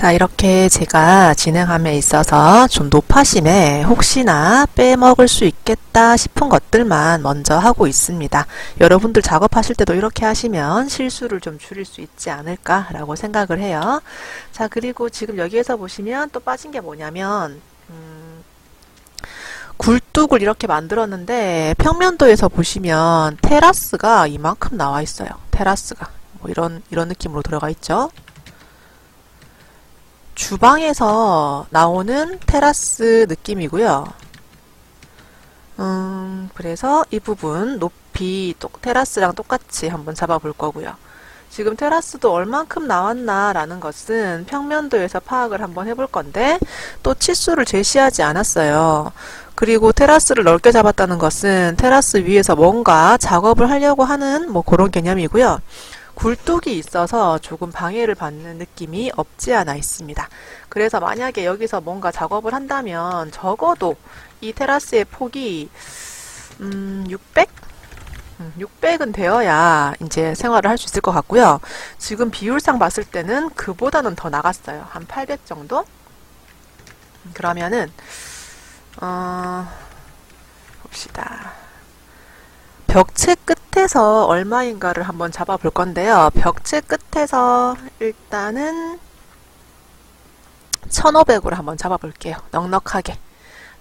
자, 이렇게 제가 진행함에 있어서 좀 높아심에 혹시나 빼먹을 수 있겠다 싶은 것들만 먼저 하고 있습니다. 여러분들 작업하실 때도 이렇게 하시면 실수를 좀 줄일 수 있지 않을까라고 생각을 해요. 자, 그리고 지금 여기에서 보시면 또 빠진 게 뭐냐면, 음, 굴뚝을 이렇게 만들었는데 평면도에서 보시면 테라스가 이만큼 나와 있어요. 테라스가. 뭐 이런, 이런 느낌으로 들어가 있죠. 주방에서 나오는 테라스 느낌이고요. 음, 그래서 이 부분 높이 또 테라스랑 똑같이 한번 잡아볼 거고요. 지금 테라스도 얼만큼 나왔나라는 것은 평면도에서 파악을 한번 해볼 건데 또 치수를 제시하지 않았어요. 그리고 테라스를 넓게 잡았다는 것은 테라스 위에서 뭔가 작업을 하려고 하는 뭐 그런 개념이고요. 굴뚝이 있어서 조금 방해를 받는 느낌이 없지 않아 있습니다. 그래서 만약에 여기서 뭔가 작업을 한다면 적어도 이 테라스의 폭이 음, 600? 600은 음, 되어야 이제 생활을 할 수 있을 것 같고요. 지금 비율상 봤을 때는 그보다는 더 나갔어요. 한 800 정도? 그러면은 어, 봅시다. 벽체 끝에서 얼마인가를 한번 잡아 볼 건데요. 벽체 끝에서 일단은 1500으로 한번 잡아 볼게요. 넉넉하게.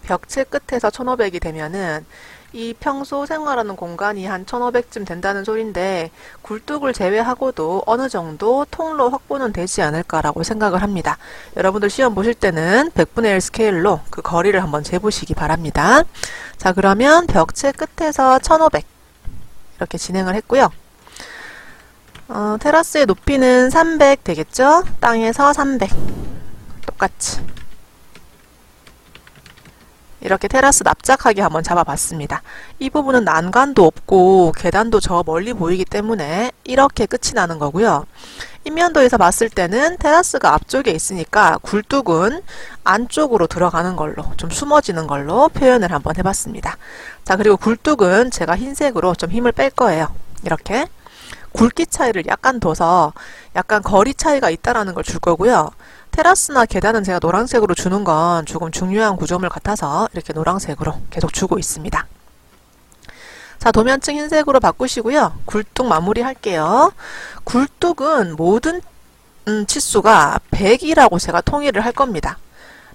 벽체 끝에서 1500이 되면은 이 평소 생활하는 공간이 한 1500쯤 된다는 소린데 굴뚝을 제외하고도 어느 정도 통로 확보는 되지 않을까라고 생각을 합니다. 여러분들 시험 보실 때는 100분의 1 스케일로 그 거리를 한번 재보시기 바랍니다. 자 그러면 벽체 끝에서 1500 이렇게 진행을 했고요. 어, 테라스의 높이는 300 되겠죠? 땅에서 300 똑같이 이렇게 테라스 납작하게 한번 잡아봤습니다. 이 부분은 난간도 없고 계단도 저 멀리 보이기 때문에 이렇게 끝이 나는 거고요. 인면도에서 봤을 때는 테라스가 앞쪽에 있으니까 굴뚝은 안쪽으로 들어가는 걸로 좀 숨어지는 걸로 표현을 한번 해봤습니다. 자 그리고 굴뚝은 제가 흰색으로 좀 힘을 뺄 거예요. 이렇게 굵기 차이를 약간 둬서 약간 거리 차이가 있다라는 걸 줄 거고요. 테라스나 계단은 제가 노란색으로 주는 건 조금 중요한 구조물 같아서 이렇게 노란색으로 계속 주고 있습니다. 자, 도면층 흰색으로 바꾸시고요. 굴뚝 마무리 할게요. 굴뚝은 모든 음, 치수가 100이라고 제가 통일을 할 겁니다.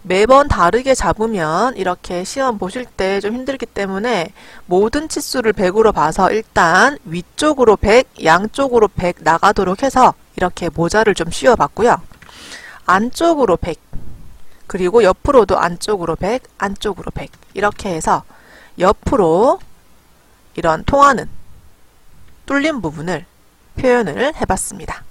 매번 다르게 잡으면 이렇게 시험 보실 때 좀 힘들기 때문에 모든 치수를 100으로 봐서 일단 위쪽으로 100, 양쪽으로 100 나가도록 해서 이렇게 모자를 좀 씌워봤고요. 안쪽으로 100, 그리고 옆으로도 안쪽으로 100, 안쪽으로 100 이렇게 해서 옆으로 이런 통하는 뚫린 부분을 표현을 해봤습니다.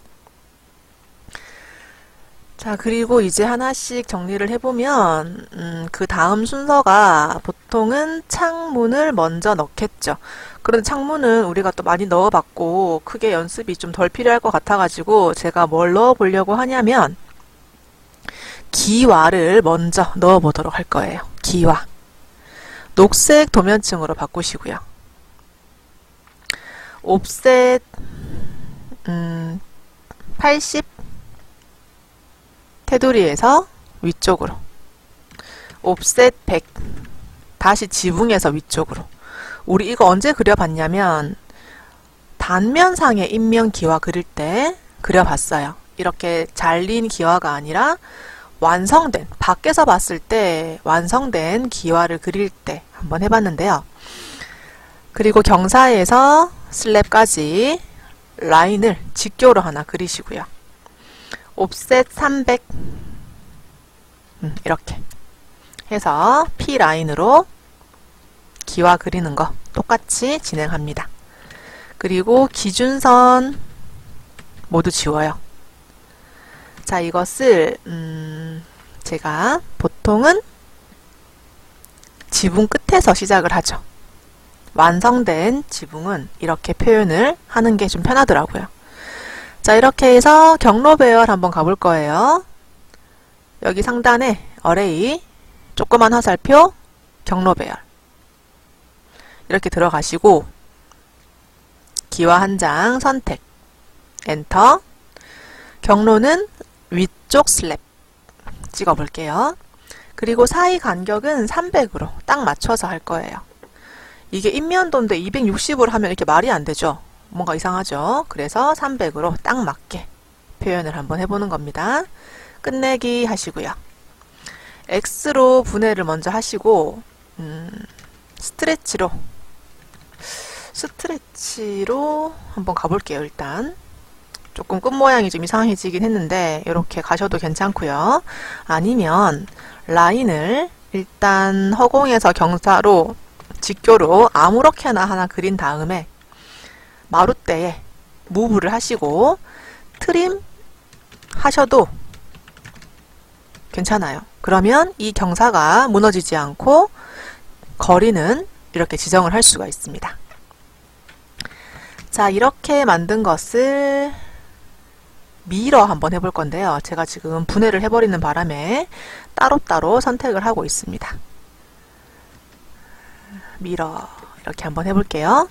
자, 그리고 이제 하나씩 정리를 해보면, 음, 그 다음 순서가 보통은 창문을 먼저 넣겠죠. 그런데 창문은 우리가 또 많이 넣어봤고, 크게 연습이 좀 덜 필요할 것 같아가지고, 제가 뭘 넣어보려고 하냐면, 기와를 먼저 넣어보도록 할 거예요. 기와. 녹색 도면층으로 바꾸시고요. 옵셋 음, 80 테두리에서 위쪽으로 옵셋 100 다시 지붕에서 위쪽으로 우리 이거 언제 그려봤냐면 단면상의 인면 기와 그릴 때 그려봤어요. 이렇게 잘린 기와가 아니라 완성된 밖에서 봤을 때 완성된 기와를 그릴 때 한번 해봤는데요. 그리고 경사에서 슬랩까지 라인을 직교로 하나 그리시고요. 옵셋 300 음, 이렇게 해서 P 라인으로 기와 그리는 거 똑같이 진행합니다. 그리고 기준선 모두 지워요. 자 이것을 음, 제가 보통은 지붕 끝에서 시작을 하죠. 완성된 지붕은 이렇게 표현을 하는 게 좀 편하더라고요. 자, 이렇게 해서 경로 배열 한번 가볼 거예요. 여기 상단에 어레이, 조그만 화살표, 경로 배열. 이렇게 들어가시고 기와 한 장 선택, 엔터. 경로는 위쪽 슬랩. 찍어 볼게요. 그리고 사이 간격은 300으로 딱 맞춰서 할 거예요. 이게 인면도인데 260으로 하면 이렇게 말이 안 되죠. 뭔가 이상하죠. 그래서 300으로 딱 맞게 표현을 한번 해보는 겁니다. 끝내기 하시고요. X로 분해를 먼저 하시고 음, 스트레치로 스트레치로 한번 가볼게요. 일단 조금 끝 모양이 좀 이상해지긴 했는데 이렇게 가셔도 괜찮고요. 아니면 라인을 일단 허공에서 경사로 직교로 아무렇게나 하나 그린 다음에 마룻대에 무브를 하시고 트림 하셔도 괜찮아요. 그러면 이 경사가 무너지지 않고 거리는 이렇게 지정을 할 수가 있습니다. 자, 이렇게 만든 것을 미러 한번 해볼 건데요. 제가 지금 분해를 해버리는 바람에 따로따로 선택을 하고 있습니다. 미러 이렇게 한번 해볼게요.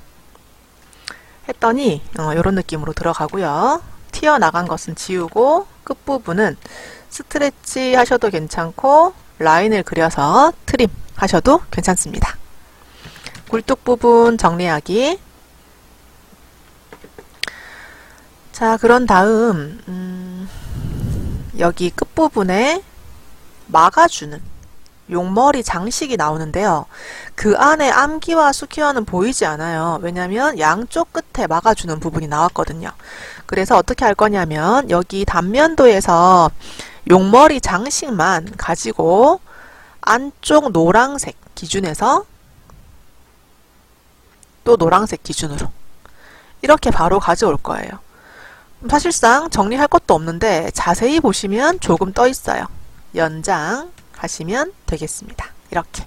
했더니 어, 이런 느낌으로 들어가고요. 튀어나간 것은 지우고 끝부분은 스트레치 하셔도 괜찮고 라인을 그려서 트림 하셔도 괜찮습니다. 굴뚝 부분 정리하기 자 그런 다음 음, 여기 끝부분에 막아주는 용머리 장식이 나오는데요. 그 안에 암기와 수키와는 보이지 않아요. 왜냐하면 양쪽 끝에 막아주는 부분이 나왔거든요. 그래서 어떻게 할 거냐면 여기 단면도에서 용머리 장식만 가지고 안쪽 노랑색 기준에서 또 노랑색 기준으로 이렇게 바로 가져올 거예요. 사실상 정리할 것도 없는데 자세히 보시면 조금 떠 있어요. 연장 하시면 되겠습니다. 이렇게.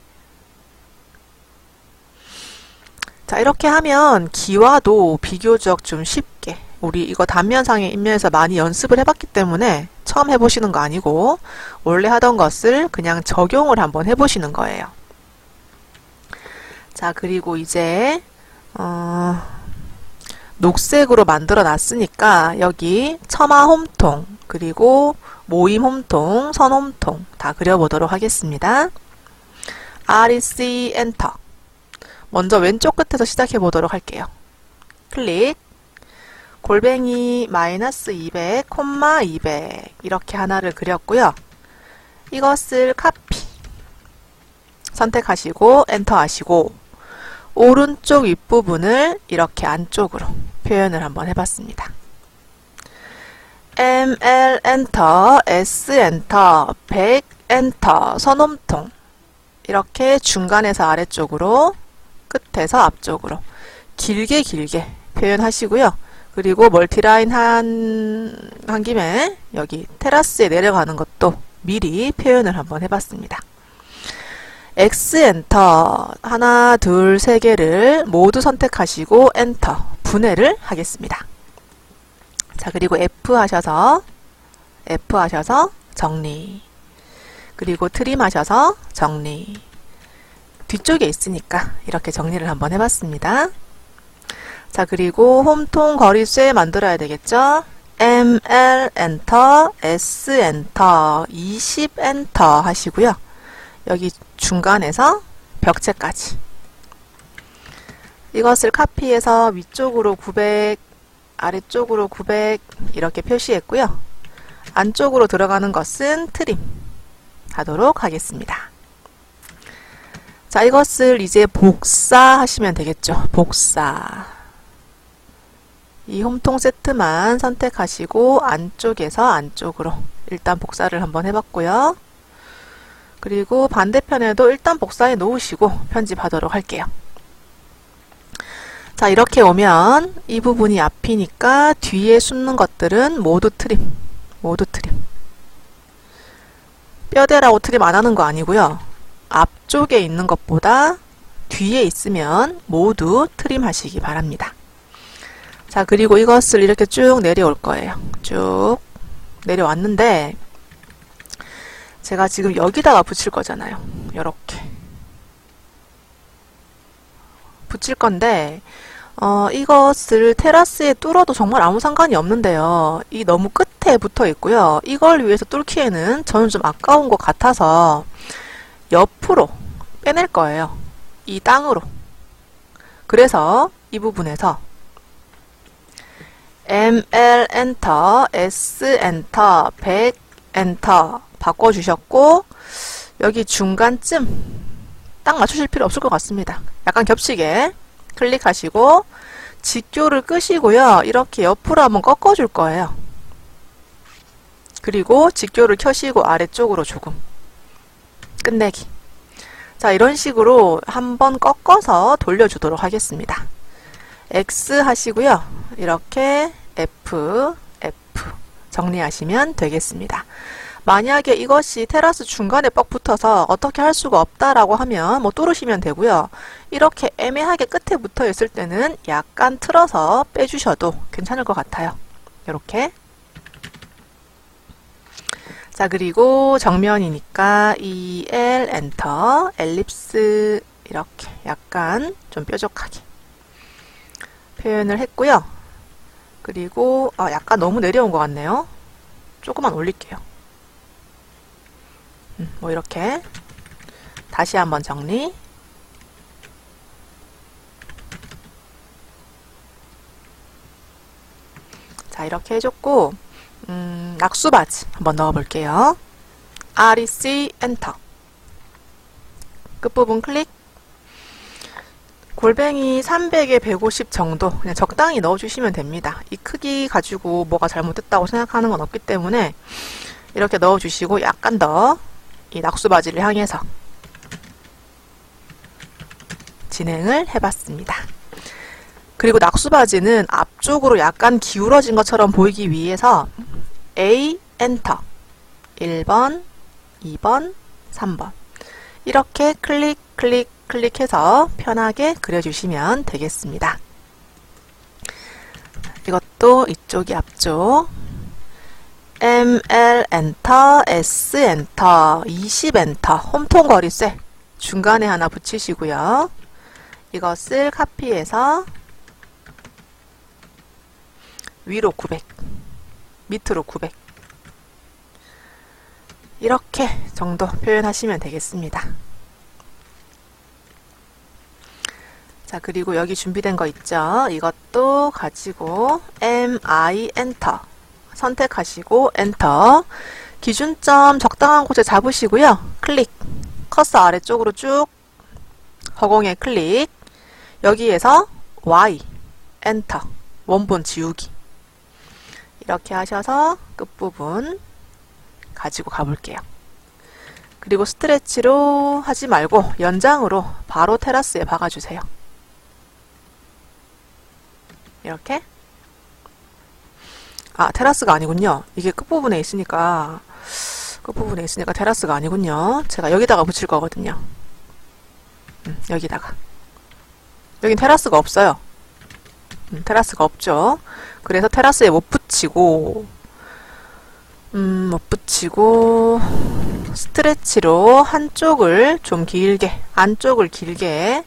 자, 이렇게 하면 기와도 비교적 좀 쉽게 우리 이거 단면상의 인면에서 많이 연습을 해봤기 때문에 처음 해보시는 거 아니고 원래 하던 것을 그냥 적용을 한번 해보시는 거예요. 자, 그리고 이제 어, 녹색으로 만들어 놨으니까 여기 첨화 홈통 그리고 모임 홈통, 선 홈통 다 그려보도록 하겠습니다. REC 엔터 먼저 왼쪽 끝에서 시작해 보도록 할게요. 클릭 골뱅이 마이너스 200, 콤마 200 이렇게 하나를 그렸고요. 이것을 카피 선택하시고 엔터 하시고 오른쪽 윗부분을 이렇게 안쪽으로 표현을 한번 해봤습니다. ML 엔터, S 엔터, 100 엔터, 선홈통 이렇게 중간에서 아래쪽으로 끝에서 앞쪽으로 길게 길게 표현하시고요. 그리고 멀티라인 한, 한 김에 여기 테라스에 내려가는 것도 미리 표현을 한번 해봤습니다. X 엔터 하나 둘 세 개를 모두 선택하시고 엔터 분해를 하겠습니다. 자 그리고 F 하셔서 F 하셔서 정리 그리고 트림 하셔서 정리 뒤쪽에 있으니까 이렇게 정리를 한번 해봤습니다. 자 그리고 홈통 거리쇠 만들어야 되겠죠? ML 엔터 S 엔터 20 엔터 하시고요. 여기 중간에서 벽체까지 이것을 카피해서 위쪽으로 900 아래쪽으로 900 이렇게 표시했고요. 안쪽으로 들어가는 것은 트림 하도록 하겠습니다. 자 이것을 이제 복사하시면 되겠죠. 복사 이 홈통 세트만 선택하시고 안쪽에서 안쪽으로 일단 복사를 한번 해봤고요. 그리고 반대편에도 일단 복사해 놓으시고 편집하도록 할게요. 자 이렇게 오면 이 부분이 앞이니까 뒤에 숨는 것들은 모두 트림 모두 트림 뼈대라고 트림 안 하는 거 아니고요. 앞쪽에 있는 것보다 뒤에 있으면 모두 트림 하시기 바랍니다. 자 그리고 이것을 이렇게 쭉 내려올 거예요. 쭉 내려왔는데 제가 지금 여기다가 붙일 거잖아요. 이렇게 붙일 건데 어, 이것을 테라스에 뚫어도 정말 아무 상관이 없는데요. 이 너무 끝에 붙어 있고요. 이걸 위해서 뚫기에는 저는 좀 아까운 것 같아서 옆으로 빼낼 거예요. 이 땅으로. 그래서 이 부분에서 ML 엔터, S 엔터, 100 엔터 바꿔주셨고 여기 중간쯤 딱 맞추실 필요 없을 것 같습니다. 약간 겹치게 클릭하시고 직교를 끄시고요. 이렇게 옆으로 한번 꺾어줄 거예요. 그리고 직교를 켜시고 아래쪽으로 조금 끝내기. 자 이런 식으로 한번 꺾어서 돌려주도록 하겠습니다. X 하시고요. 이렇게 F, F 정리하시면 되겠습니다. 만약에 이것이 테라스 중간에 뻑 붙어서 어떻게 할 수가 없다라고 하면 뭐 뚫으시면 되고요. 이렇게 애매하게 끝에 붙어 있을 때는 약간 틀어서 빼주셔도 괜찮을 것 같아요. 이렇게 자 그리고 정면이니까 EL 엔터 엘립스 이렇게 약간 좀 뾰족하게 표현을 했고요. 그리고 아, 약간 너무 내려온 것 같네요. 조금만 올릴게요. 음, 뭐 이렇게 다시 한번 정리 자 이렇게 해줬고 음, 낙수바지 한번 넣어볼게요. REC 엔터 끝부분 클릭 골뱅이 300에 150 정도 그냥 적당히 넣어주시면 됩니다. 이 크기 가지고 뭐가 잘못됐다고 생각하는 건 없기 때문에 이렇게 넣어주시고 약간 더 이 낙수바지를 향해서 진행을 해봤습니다. 그리고 낙수바지는 앞쪽으로 약간 기울어진 것처럼 보이기 위해서 A 엔터 1번, 2번, 3번 이렇게 클릭 클릭 클릭해서 편하게 그려주시면 되겠습니다. 이것도 이쪽이 앞쪽 ML 엔터, S 엔터, 20 엔터, 홈통 거리쇠 중간에 하나 붙이시고요. 이것을 카피해서 위로 900, 밑으로 900 이렇게 정도 표현하시면 되겠습니다. 자 그리고 여기 준비된 거 있죠? 이것도 가지고 MI 엔터 선택하시고 엔터 기준점 적당한 곳에 잡으시고요. 클릭 커서 아래쪽으로 쭉 허공에 클릭 여기에서 Y 엔터 원본 지우기 이렇게 하셔서 끝부분 가지고 가볼게요. 그리고 스트레치로 하지 말고 연장으로 바로 테라스에 박아주세요. 이렇게 아 테라스가 아니군요. 이게 끝부분에 있으니까 끝부분에 있으니까 테라스가 아니군요. 제가 여기다가 붙일 거거든요. 음, 여기다가 여긴 테라스가 없어요. 음, 테라스가 없죠. 그래서 테라스에 못 붙이고 음, 못 붙이고 스트레치로 한쪽을 좀 길게 안쪽을 길게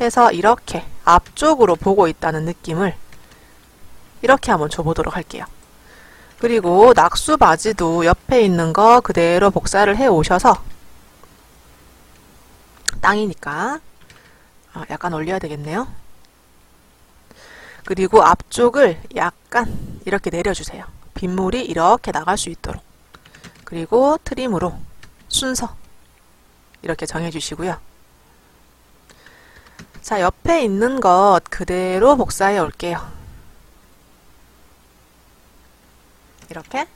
해서 이렇게 앞쪽으로 보고 있다는 느낌을 이렇게 한번 줘보도록 할게요. 그리고 낙수 바지도 옆에 있는 거 그대로 복사를 해 오셔서 땅이니까 아, 약간 올려야 되겠네요. 그리고 앞쪽을 약간 이렇게 내려주세요. 빗물이 이렇게 나갈 수 있도록. 그리고 트림으로 순서 이렇게 정해주시고요. 자, 옆에 있는 것 그대로 복사해 올게요. 이렇게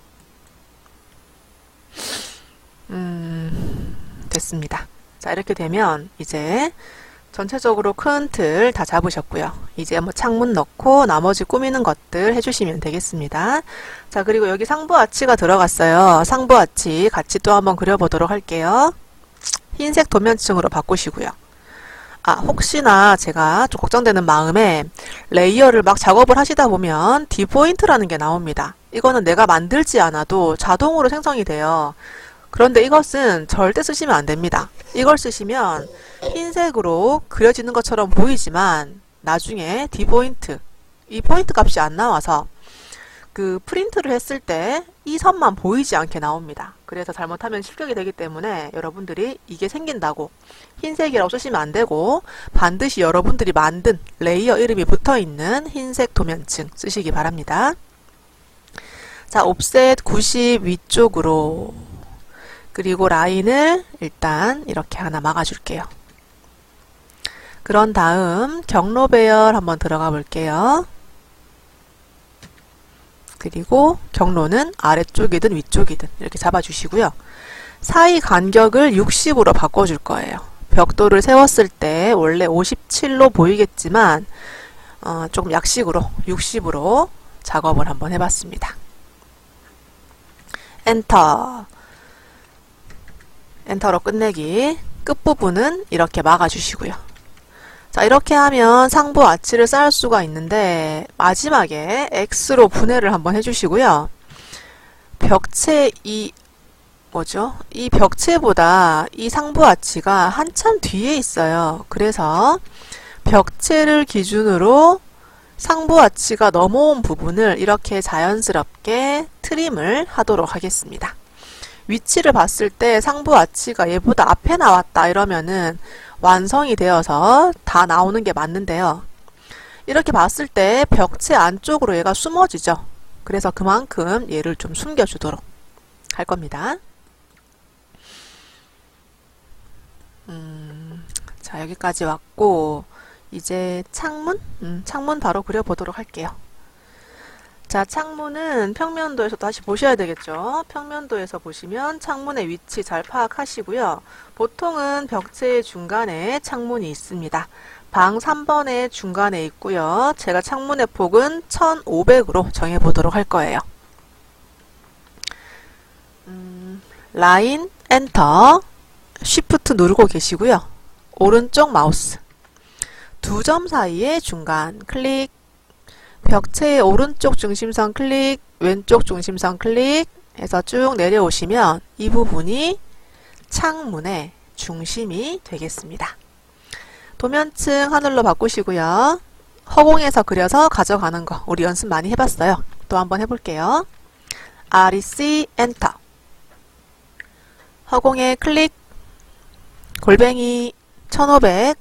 음, 됐습니다. 자, 이렇게 되면 이제 전체적으로 큰 틀 다 잡으셨고요. 이제 뭐 창문 넣고 나머지 꾸미는 것들 해주시면 되겠습니다. 자 그리고 여기 상부 아치가 들어갔어요. 상부 아치 같이 또 한번 그려보도록 할게요. 흰색 도면층으로 바꾸시고요. 아 혹시나 제가 좀 걱정되는 마음에 레이어를 막 작업을 하시다 보면 디포인트라는 게 나옵니다. 이거는 내가 만들지 않아도 자동으로 생성이 돼요. 그런데 이것은 절대 쓰시면 안 됩니다. 이걸 쓰시면 흰색으로 그려지는 것처럼 보이지만 나중에 디포인트 이 포인트 값이 안 나와서 그 프린트를 했을 때 이 선만 보이지 않게 나옵니다. 그래서 잘못하면 실격이 되기 때문에 여러분들이 이게 생긴다고 흰색이라고 쓰시면 안 되고 반드시 여러분들이 만든 레이어 이름이 붙어 있는 흰색 도면층 쓰시기 바랍니다. 자, 옵셋 90 위쪽으로 그리고 라인을 일단 이렇게 하나 막아줄게요. 그런 다음 경로 배열 한번 들어가 볼게요. 그리고 경로는 아래쪽이든 위쪽이든 이렇게 잡아주시고요. 사이 간격을 60으로 바꿔줄 거예요. 벽돌을 세웠을 때 원래 57로 보이겠지만 어, 조금 약식으로 60으로 작업을 한번 해봤습니다. 엔터 엔터로 끝내기 끝부분은 이렇게 막아주시고요. 자 이렇게 하면 상부 아치를 쌓을 수가 있는데 마지막에 X로 분해를 한번 해주시고요. 벽체 이 뭐죠? 이 벽체보다 이 상부 아치가 한참 뒤에 있어요. 그래서 벽체를 기준으로 상부 아치가 넘어온 부분을 이렇게 자연스럽게 트림을 하도록 하겠습니다. 위치를 봤을 때 상부 아치가 얘보다 앞에 나왔다 이러면은 완성이 되어서 다 나오는 게 맞는데요. 이렇게 봤을 때 벽체 안쪽으로 얘가 숨어지죠. 그래서 그만큼 얘를 좀 숨겨주도록 할 겁니다. 음, 자 여기까지 왔고 이제 창문? 음, 창문 바로 그려보도록 할게요. 자, 창문은 평면도에서 다시 보셔야 되겠죠. 평면도에서 보시면 창문의 위치 잘 파악하시고요. 보통은 벽체의 중간에 창문이 있습니다. 방 3번의 중간에 있고요. 제가 창문의 폭은 1500으로 정해보도록 할 거예요. 음, 라인, 엔터, 쉬프트 누르고 계시고요. 오른쪽 마우스. 두 점 사이의 중간 클릭, 벽체의 오른쪽 중심선 클릭, 왼쪽 중심선 클릭 해서 쭉 내려오시면 이 부분이 창문의 중심이 되겠습니다. 도면층 하늘로 바꾸시고요. 허공에서 그려서 가져가는 거 우리 연습 많이 해봤어요. 또 한번 해볼게요. REC 엔터 허공에 클릭 골뱅이 1500,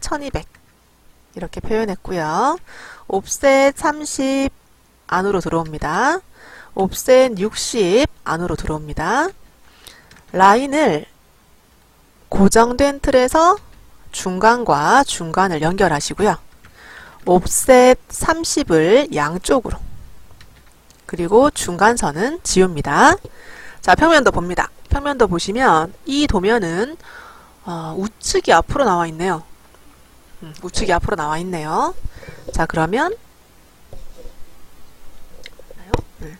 1200 이렇게 표현했고요. 옵셋 30 안으로 들어옵니다. 옵셋 60 안으로 들어옵니다. 라인을 고정된 틀에서 중간과 중간을 연결하시고요. 옵셋 30을 양쪽으로 그리고 중간선은 지웁니다. 자, 평면도 봅니다. 평면도 보시면 이 도면은 어, 우측이 앞으로 나와 있네요. 음, 우측이 앞으로 나와 있네요. 자, 그러면 네.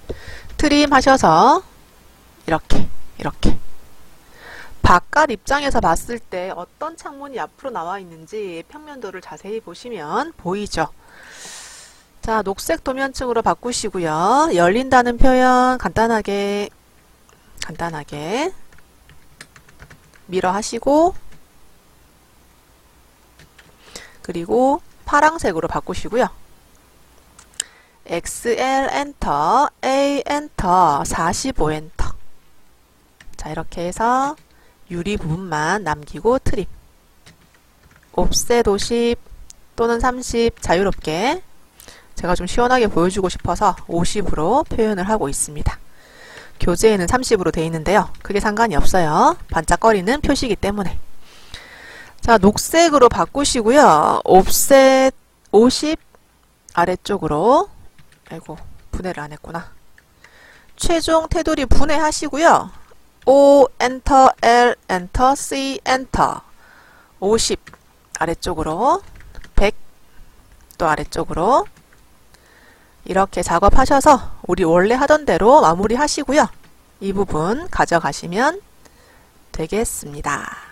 트림 하셔서 이렇게 이렇게 바깥 입장에서 봤을 때 어떤 창문이 앞으로 나와 있는지 평면도를 자세히 보시면 보이죠. 자, 녹색 도면층으로 바꾸시고요. 열린다는 표현 간단하게 간단하게 밀어 하시고 그리고 파랑색으로 바꾸시고요. XL 엔터, A 엔터, 45 엔터. 자, 이렇게 해서 유리 부분만 남기고 트림. 옵셋 50 또는 30 자유롭게 제가 좀 시원하게 보여주고 싶어서 50으로 표현을 하고 있습니다. 교재에는 30으로 되어 있는데요. 그게 상관이 없어요. 반짝거리는 표시이기 때문에. 자, 녹색으로 바꾸시고요. 옵셋 50 아래쪽으로 아이고, 분해를 안 했구나. 최종 테두리 분해하시고요. O 엔터 L 엔터 C 엔터 50 아래쪽으로 100 또 아래쪽으로 이렇게 작업하셔서 우리 원래 하던 대로 마무리 하시고요. 이 부분 가져가시면 되겠습니다.